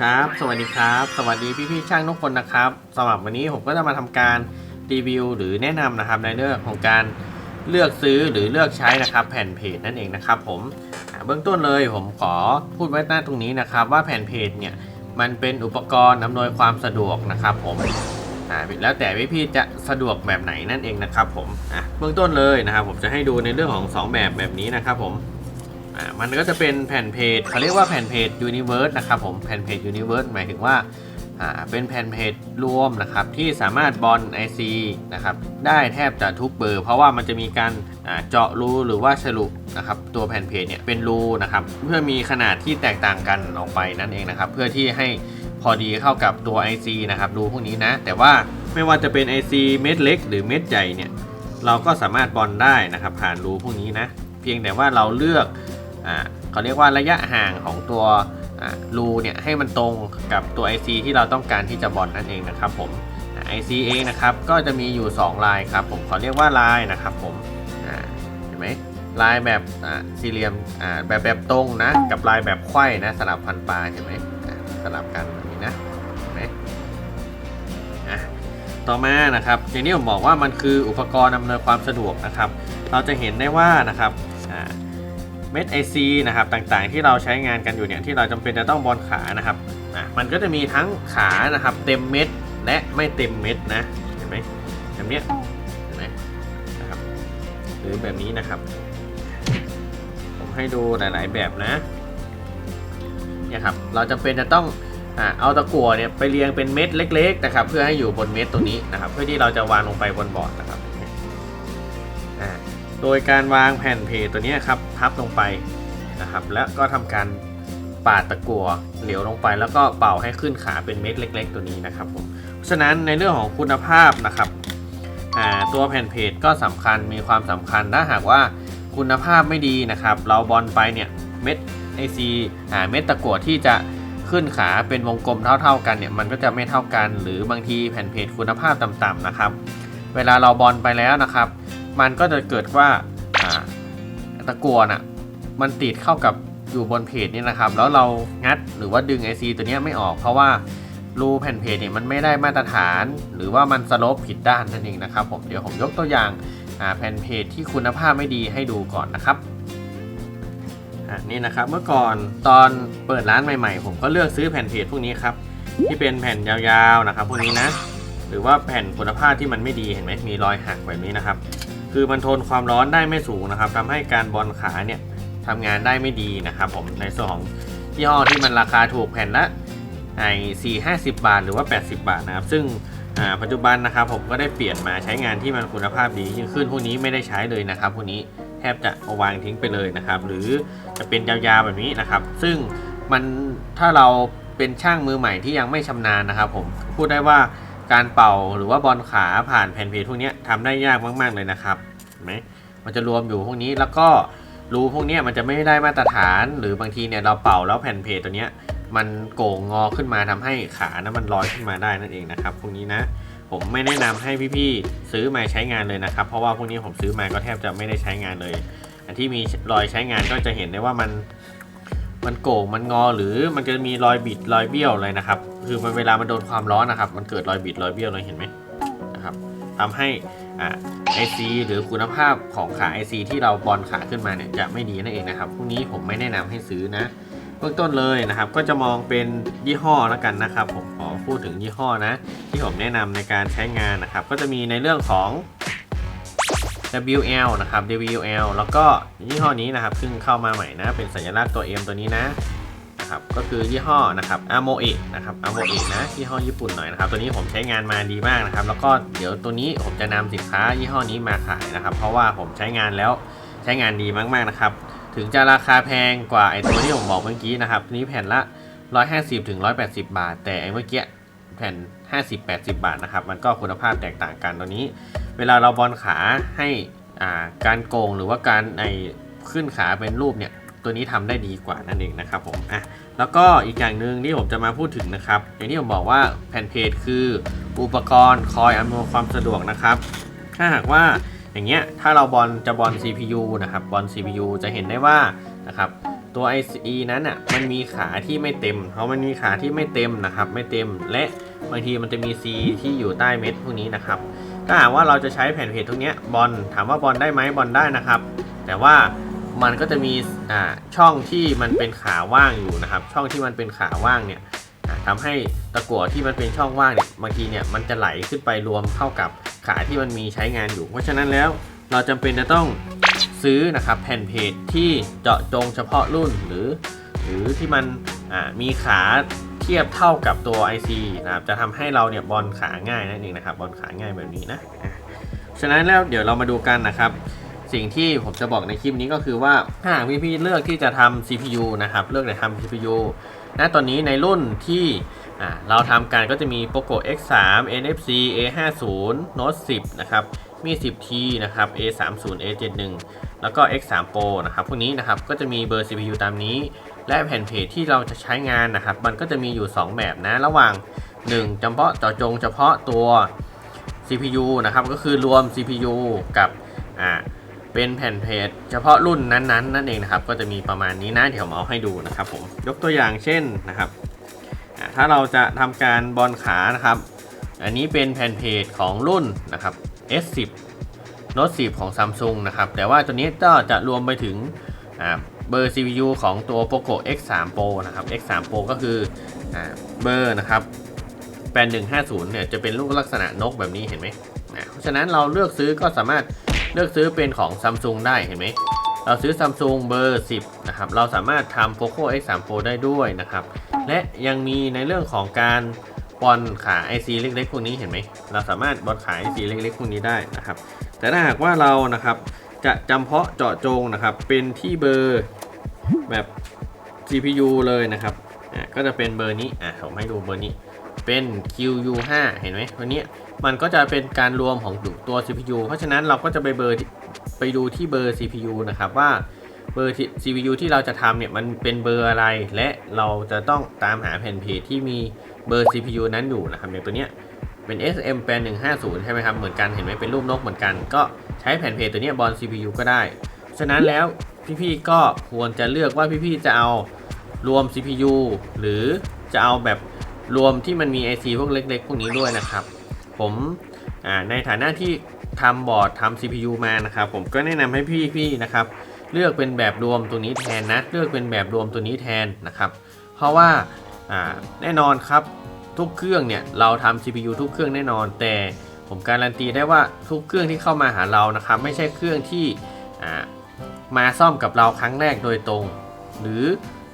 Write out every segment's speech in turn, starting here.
ครับ สวัสดีครับ สวัสดีพี่ๆช่างทุกคนนะครับสำหรับวันนี้ผมก็จะมาทำการรีวิว หรือแนะนำนะครับในเรื่องของการเลือกซื้อหรือเลือกใช้นะครับ แผ่นเพจนั่นเองนะครับ ผมเบื้องต้นเลยผมขอพูดไว้หน้าตรงนี้นะครับ ว่าแผ่นเพจเนี่ยมันเป็นอุปกรณ์อำนวยความสะดวกนะครับ ผมแล้วแต่พี่ๆจะสะดวกแบบไหนนั่นเองนะครับ ผมเบื้องต้นเลยนะครับ ผมจะให้ดูในเรื่องของสองแบบแบบนี้นะครับ ผม อ่ามันก็จะเป็นแผ่นเพจเขาเรียกว่าแผ่นเพจ Universe นะครับผมแผ่นเพจ Universe หมายถึงว่าอ่าเป็นแผ่นเพจรวมนะครับที่สามารถบอล IC นะครับได้แทบจะทุกเบอร์ เพราะว่ามันจะมีการเจาะรูหรือว่าฉลุนะครับตัวแผ่นเพจเนี่ยเป็นรูนะครับเพื่อมีขนาดที่แตกต่างกันออกไปนั่นเองนะครับเพื่อที่ให้พอดีเข้ากับตัว IC นะครับรูพวกนี้นะ แต่ว่าไม่ว่าจะเป็น IC เม็ดเล็ก หรือเม็ดใหญ่เนี่ยเราก็สามารถบอลได้นะครับผ่านรูพวกนี้นะเพียงแต่ว่าเราเลือก อ่าเขาเรียกว่าระยะห่างของตัวรูเนี่ยให้มันตรงกับตัว IC ที่เราต้องการที่จะบอลนั่นเองนะครับผมอ่า IC เองนะครับก็จะมีอยู่ 2 ลายครับผมขอเรียกว่าลายนะครับผมเห็นไหมลายแบบสี่เหลี่ยมแบบแบบตรงนะกับลายแบบไขว้นะสลับพันปลาเห็นไหมสลับกันแบบนี้นะเห็นไหมต่อมานะครับอย่างที่ผมบอกว่ามันคืออุปกรณ์อำนวยความสะดวกนะครับ เราจะเห็นได้ว่านะครับ เม็ดไอซีนะครับต่างๆ ที่เราใช้งานกันอยู่เนี่ยที่เราจำเป็นจะต้องบอลขานะครับอะมันก็จะมีทั้งขานะครับเต็มเม็ดและไม่เต็มเม็ดนะเห็นไหมแบบเนี้ยเห็นไหมนะครับหรือแบบนี้นะครับ ผมให้ดูหลาย ๆ แบบนะเนี่ยครับเราจำเป็นจะต้องอเอาตะกั่วเนี่ยไปเรียงเป็นเม็ดเล็ก ๆ นะครับ เพื่อให้อยู่บนเม็ดตรงนี้นะครับ เพื่อที่เราจะวางลงไปบนบอร์ดนะ โดยการวางแผ่นเพจตัวนี้ครับพับลงไปนะครับ แล้วก็ทำการปาดตะกั่วเหลวลงไป แล้วก็เป่าให้ขึ้นขาเป็นเม็ดเล็ก ๆ ตัวนี้นะครับผมเพราะฉะนั้นในเรื่องของคุณภาพนะครับตัวแผ่นเพจก็สำคัญมีความสำคัญถ้าหากว่าคุณภาพไม่ดีนะครับ เราบอลไปเนี่ยเม็ดไอซีเม็ดตะกั่วที่จะขึ้นขาเป็นวงกลมเท่า ๆกันเนี่ยมันก็จะไม่เท่ากัน หรือบางทีแผ่นเพจคุณภาพต่ำๆนะครับ เวลาเราบอลไปแล้วนะครับ มันก็จะเกิดว่าตะกัวน่ะมันติดเข้ากับอยู่บนเพจนี่นะครับ แล้วเรางัดหรือว่าดึง IC ตัวนี้ไม่ออก เพราะว่ารูแผ่นเพจเนี่ยมันไม่ได้มาตรฐาน หรือว่ามันสลปผิดด้านนั่นเองนะครับผมเดี๋ยวผมยกตัวอย่างแผ่นเพจที่คุณภาพไม่ดีให้ดูก่อนนะครับนี่นะครับเมื่อก่อนตอนเปิดร้านใหม่ๆ ผมก็เลือกซื้อแผ่นเพจพวกนี้ครับที่เป็นแผ่นยาวๆนะครับพวกนี้นะ หรือว่าแผ่นคุณภาพที่มันไม่ดีเห็นไหมมีรอยหักแบบนี้นะครับ คือมันทนความร้อนได้ไม่สูงนะครับทำให้การบอลขาเนี่ยทำงานได้ไม่ดีนะครับผมในส่วนของยี่ห้อที่มันราคาถูกแผ่นละไอ้สี่ห้าสิบาทหรือว่า 80 บาทนะครับ ซึ่งปัจจุบันนะครับผมก็ได้เปลี่ยนมาใช้งานที่มันคุณภาพดียิ่งขึ้นพวกนี้ไม่ได้ใช้เลยนะครับพวกนี้แทบจะเอาวางทิ้งไปเลยนะครับ หรือจะเป็นยาวๆแบบนี้นะครับ ซึ่งมันถ้าเราเป็นช่างมือใหม่ที่ยังไม่ชำนาญนะครับ ผมพูดได้ว่า การเป่าหรือว่าบอลขาผ่านแผ่นเพจพวกนี้ทำได้ยากมาก ๆเลยนะครับไหมมันจะรวมอยู่พวกนี้แล้วก็รูพวกนี้มันจะไม่ได้มาตรฐาน หรือบางทีเนี่ยเราเป่าแล้วแผ่นเพจตัวเนี้ยมันโก่งงอขึ้นมาทำให้ขานะมันลอยขึ้นมาได้นั่นเองนะครับพวกนี้นะผมไม่แนะนำให้พี่ๆซื้อมาใช้งานเลยนะครับ เพราะว่าพวกนี้ผมซื้อมาก็แทบจะไม่ได้ใช้งานเลย อันที่มีรอยใช้งานก็จะเห็นได้ว่ามัน มันโก่งมันงอหรือมันจะมีรอยบิดรอยเบี้ยวเลยนะครับ คือมันเวลามันโดนความร้อนนะครับ มันเกิดรอยบิดรอยเบี้ยวเลยเห็นไหมนะครับทำให้อ่าไอซีหรือคุณภาพของขา IC ที่เราบอลขาขึ้นมาเนี่ยจะไม่ดีนั่นเองนะครับพวกนี้ผมไม่แนะนำให้ซื้อนะเบื้องต้นเลยนะครับ ก็จะมองเป็นยี่ห้อแล้วกันนะครับ ผมขอพูดถึงยี่ห้อนะ ที่ผมแนะนำในการใช้งานนะครับ ก็จะมีในเรื่องของ WL นะครับ WL แล้วก็ยี่ห้อนี้นะครับซึ่งเข้ามาใหม่นะเป็นสัญลักษณ์ตัว M ตัวนี้นะนะครับก็คือยี่ห้อนะครับ Amoe นะครับ Amoe นะยี่ห้อญี่ปุ่นหน่อยนะครับตัวนี้ผมใช้งานมาดีมากนะครับแล้วก็เดี๋ยวตัวนี้ผมจะนำสินค้ายี่ห้อนี้มาขายนะครับ เพราะว่าผมใช้งานแล้วใช้งานดีมากๆนะครับ ถึงจะราคาแพงกว่าไอตัวที่ผมบอกเมื่อกี้นะครับตัวนี้แผ่นละ 150ถึง180 บาท แต่ไอเมื่อกี้ แผ่น 50-80 บาทนะครับ มันก็คุณภาพแตกต่างกันตัวนี้ เวลาเราบอลขาให้อ่าการโกงหรือว่าการในขึ้นขาเป็นรูปเนี่ยตัวนี้ทำได้ดีกว่านั่นเองนะครับผมอะแล้วก็อีกอย่างหนึ่งที่ผมจะมาพูดถึงนะครับ อย่างที่ผมบอกว่าแผ่นเพจคืออุปกรณ์คอยอำนวยความสะดวกนะครับ ถ้าหากว่าอย่างเงี้ยถ้าเราบอลจะบอล CPU นะครับบอล CPU จะเห็นได้ว่านะครับตัว ICE นั้นอะมันมีขาที่ไม่เต็มเพราะมันมีขาที่ไม่เต็มนะครับ ไม่เต็มและ บางทีมันจะมี C ที่อยู่ใต้เม็ดพวกนี้นะครับถ้าหากว่าเราจะใช้แผ่นเพจตรงเนี้ยบอลถามว่าบอลได้ไหมบอลได้นะครับ แต่ว่ามันก็จะมีอ่าช่องที่มันเป็นขาว่างอยู่นะครับ ช่องที่มันเป็นขาว่างเนี่ยอ่าทำให้ตะกั่วที่มันเป็นช่องว่างเนี่ยบางทีเนี่ยมันจะไหลขึ้นไปรวมเข้ากับขาที่มันมีใช้งานอยู่ เพราะฉะนั้นแล้วเราจำเป็นจะต้องซื้อนะครับแผ่นเพจที่เจาะจงเฉพาะรุ่นหรือ หรือที่มันอ่ามีขา ทียบเท่ากับตัว IC นะครับจะทำให้เราเนี่ยบอลขาง่ายนั่นเองนะครับบอลขาง่ายแบบนี้นะฉะนั้นแล้วเดี๋ยวเรามาดูกันนะครับ สิ่งที่ผมจะบอกในคลิปนี้ก็คือว่าถ้าหากพี่ๆเลือกที่จะทำ CPU นะครับเลือกแต่ทำ CPU ณตอนนี้ในรุ่นที่เราทำกันก็จะมี POCO X3 NFC A50 Note 10 นะครับ มี 10T นะครับ A30 A71 แล้วก็ X3 Pro นะครับ พวกนี้นะครับ ก็จะมีเบอร์ CPU ตามนี้ และแผ่นเพจที่เราจะใช้งานนะครับ มันก็จะมีอยู่ 2 แบบนะ ระหว่าง 1 เฉพาะเจาะจงเฉพาะตัว CPU นะครับ ก็คือรวม CPU กับอ่าเป็นแผ่นเพจเฉพาะรุ่นนั้นๆ นั่นเองนะครับ ก็จะมีประมาณนี้นะ เดี๋ยวผมเอาให้ดูนะครับผม ยกตัวอย่างเช่นนะครับถ้าเราจะทำการบอลขานะครับ อันนี้เป็นแผ่นเพจของรุ่นนะครับ S10 Note 10 ของ Samsung นะครับ แต่ว่าตัวนี้ก็จะรวมไปถึง อ่าเบอร์ CPU ของตัว POCO X3 Pro นะครับ X3 Pro ก็คืออ่าเบอร์นะครับแปน150เนี่ยจะเป็นรูปลักษณะนกแบบนี้เห็นไหมเพราะฉะนั้นเราเลือกซื้อก็สามารถเลือกซื้อเป็นของ Samsung ได้เห็นไหมเราซื้อ Samsung เบอร์ 10 นะครับ เราสามารถทำ Poco X3 Pro ได้ด้วยนะครับ และยังมีในเรื่องของการบอลขา IC เล็กๆพวกนี้เห็นไหม เราสามารถบอลขา IC เล็กๆพวกนี้ได้นะครับ แต่ถ้าหากว่าเรานะครับ จะจำเพาะเจาะจงนะครับ เป็นที่เบอร์แบบ CPU เลยนะครับอะก็จะเป็นเบอร์นี้อะผมให้ดูเบอร์นี้เป็น QU5 เห็นไหมวันนี้มันก็จะเป็นการรวมของตัว CPU เพราะฉะนั้นเราก็จะไปเบอร์ไปดูที่เบอร์ CPU นะครับว่าเบอร์ CPU ที่เราจะทำเนี่ยมันเป็นเบอร์อะไร และเราจะต้องตามหาแผ่นเพจที่มีเบอร์ CPU นั้นอยู่นะครับอย่างตัวเนี้ย เป็น SM แปน150 ใช่ไหมครับ เหมือนกันเห็นไหมเป็นรูปนกเหมือนกัน ก็ใช้แผ่นเพจตัวนี้บอล CPU ก็ได้ ฉะนั้นแล้วพี่ๆก็ควรจะเลือกว่าพี่ๆจะเอารวม CPU หรือจะเอาแบบรวมที่มันมี IC พวกเล็ก ๆ พวกนี้ด้วยนะครับ ผมในฐานะที่ทำบอร์ดทำ CPU มานะครับ ผมก็แนะนำให้พี่ๆนะครับ เลือกเป็นแบบรวมตัวนี้แทนนะ เลือกเป็นแบบรวมตัวนี้แทนนะครับ เพราะว่าแน่นอนครับ ทุกเครื่องเนี่ยเราทำ CPU ทุกเครื่องแน่นอน แต่ผมการันตีได้ว่าทุกเครื่องที่เข้ามาหาเรานะครับไม่ใช่เครื่องที่มาซ่อมกับเราครั้งแรกโดยตรง หรือ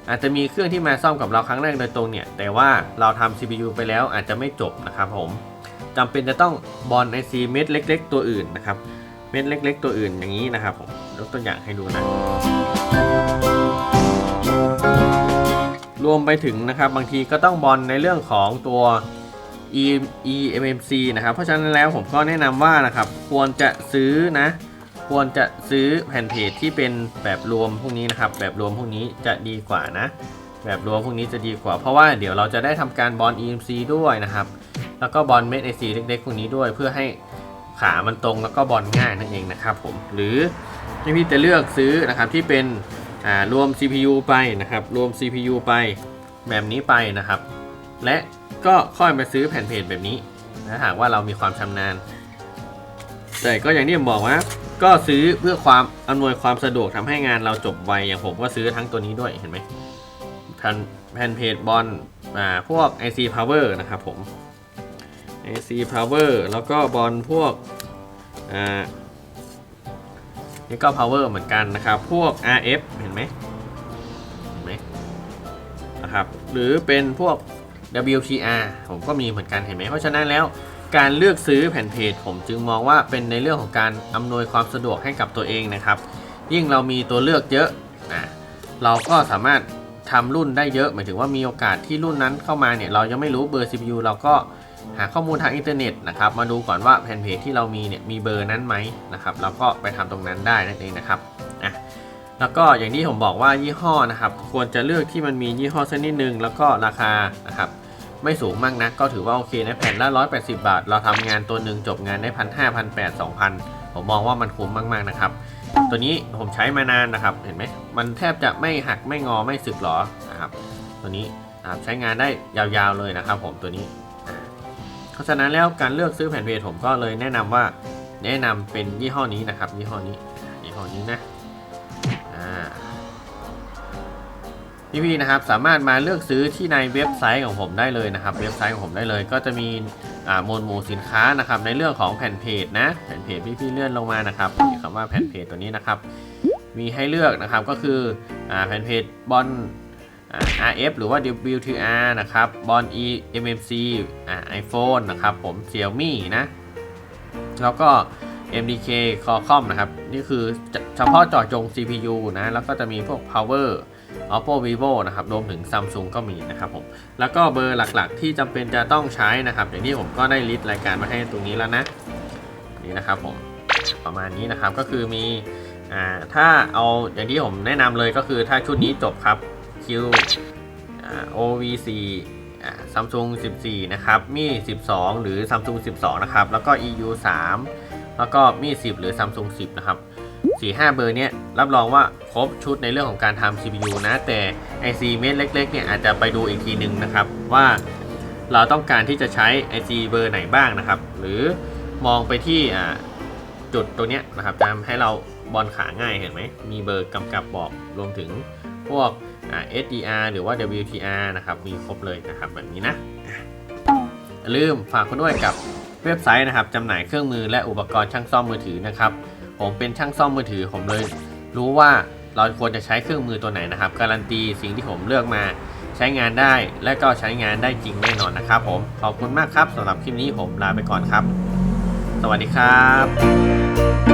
อาจจะมีเครื่องที่มาซ่อมกับเราครั้งแรกโดยตรงเนี่ยแต่ว่าเราทำ CPU ไปแล้วอาจจะไม่จบนะครับผมจำเป็นจะต้องบอล IC เม็ดเล็ก ๆ ตัวอื่นนะครับเม็ดเล็ก ๆ ตัวอื่นอย่างนี้นะครับผมยกตัวอย่างให้ดูนะ รวมไปถึงนะครับบางทีก็ต้องบอลในเรื่องของตัว e m m c นะครับ เพราะฉะนั้นแล้วผมก็แนะนำว่านะครับ ควรจะซื้อนะ ควรจะซื้อแผ่นเพจที่เป็นแบบรวมพวกนี้นะครับ แบบรวมพวกนี้จะดีกว่านะ แบบรวมพวกนี้จะดีกว่า เพราะว่าเดี๋ยวเราจะได้ทำการบอล EMC ด้วยนะครับ แล้วก็บอลเม็ด AC เล็กๆพวกนี้ด้วยเพื่อให้ขามันตรงแล้วก็บอลง่ายนั่นเองนะครับผม หรือที่พี่จะเลือกซื้อนะครับที่เป็น อ่ารวม CPU ไปนะครับ รวม CPU ไปแบบนี้ไปนะครับ และก็ค่อยมาซื้อแผ่นเพจแบบนี้นะหากว่าเรามีความชำนาญ แต่ก็อย่างที่ผมบอกว่าก็ซื้อเพื่อความอำนวยความสะดวกทำให้งานเราจบไวอย่างผมก็ซื้อทั้งตัวนี้ด้วยเห็นไหมทันแผ่นเพจบอลอ่าพวก IC Power นะครับผม IC Power แล้วก็บอลพวกอ่า นี่ก็ Power เหมือนกันนะครับ พวก RF เห็นไหมเห็นไหมนะครับ หรือเป็นพวก WTR ผมก็มีเหมือนกันเห็นไหมเพราะฉะนั้นแล้วการเลือกซื้อแผ่นเพจผมจึงมองว่าเป็นในเรื่องของการอำนวยความสะดวกให้กับตัวเองนะครับ ยิ่งเรามีตัวเลือกเยอะอะเราก็สามารถทำรุ่นได้เยอะ หมายถึงว่ามีโอกาสที่รุ่นนั้นเข้ามาเนี่ยเรายังไม่รู้เบอร์ CPU เราก็ หาข้อมูลทางอินเทอร์เน็ตนะครับ มาดูก่อนว่าแผ่นเพจที่เรามีเนี่ยมีเบอร์นั้นไหมนะครับเราก็ไปทำตรงนั้นได้นั่นเองนะครับอะแล้วก็อย่างที่ผมบอกว่ายี่ห้อนะครับ ควรจะเลือกที่มันมียี่ห้อสักนิดนึงแล้วก็ราคานะครับไม่สูงมากนะก็ถือว่าโอเคนะแผ่นละ180 บาท เราทำงานตัวหนึ่งจบงานได้พันห้าพันแปดสองพันผมมองว่ามันคุ้มมากๆนะครับ ตัวนี้ผมใช้มานานนะครับเห็นไหมมันแทบจะไม่หักไม่งอไม่สึกหรอนะครับ ตัวนี้ใช้งานได้ยาวๆเลยนะครับ ผมตัวนี้ เพราะฉะนั้นแล้วการเลือกซื้อแผ่นเพจผมก็เลยแนะนำว่าแนะนำเป็นยี่ห้อนี้นะครับ ยี่ห้อนี้ยี่ห้อนี้นะอ่พี่ๆนะครับสามารถมาเลือกซื้อที่ในเว็บไซต์ของผมได้เลยนะครับ เว็บไซต์ของผมได้เลย ก็จะมีหมวดหมู่สินค้านะครับ ในเรื่องของแผ่นเพจนะแผ่นเพจพี่ๆเลื่อนลงมานะครับมีคำว่าแผ่นเพจตัวนี้นะครับ มีให้เลือกนะครับก็คืออแผ่นเพจบอล RF หรือว่า WTR นะครับบอล E MMC อ่า iPhone นะครับผม Xiaomi นะ แล้วก็ MDK Qualcomm นะครับ นี่คือเฉพาะเจาะจง CPU นะ แล้วก็จะมีพวก Power Oppo Vivo นะครับรวมถึง Samsung ก็มีนะครับผม แล้วก็เบอร์หลักๆ ที่จำเป็นจะต้องใช้นะครับ อย่างที่ผมก็ได้ลิสต์รายการมาให้ตรงนี้แล้วนะ นี่นะครับผม ประมาณนี้นะครับ ก็คือมี อ่า ถ้าเอาอย่างที่ผมแนะนำเลยก็คือถ้าชุดนี้จบครับ Q อ่า OV4 อ่า Samsung 14 นะครับมี12 หรือ Samsung 12 นะครับ แล้วก็ EU 3 แล้วก็มี10 หรือ Samsung 10 นะครับ 4-5 เบอร์เนี้ยรับรองว่าครบชุดในเรื่องของการทำ CPU นะ แต่ IC เม็ดเล็กๆ เนี่ยอาจจะไปดูอีกทีหนึ่งนะครับว่าเราต้องการที่จะใช้ IC เบอร์ไหนบ้างนะครับ หรือมองไปที่จุดตัวเนี้ยนะครับทำให้เราบอลขาง่ายเห็นไหม มีเบอร์กำกับบอกรวมถึงพวก SDR หรือว่า WTR นะครับ มีครบเลยนะครับแบบนี้นะอย่าลืมฝากคุณด้วยกับเว็บไซต์นะครับจำหน่ายเครื่องมือและอุปกรณ์ช่างซ่อมมือถือนะครับ ผมเป็นช่างซ่อมมือถือ ผมเลยรู้ว่าเราควรจะใช้เครื่องมือตัวไหนนะครับ การันตีสิ่งที่ผมเลือกมาใช้งานได้ และก็ใช้งานได้จริงแน่นอนนะครับ ผมขอบคุณมากครับสำหรับคลิปนี้ผมลาไปก่อนครับ สวัสดีครับ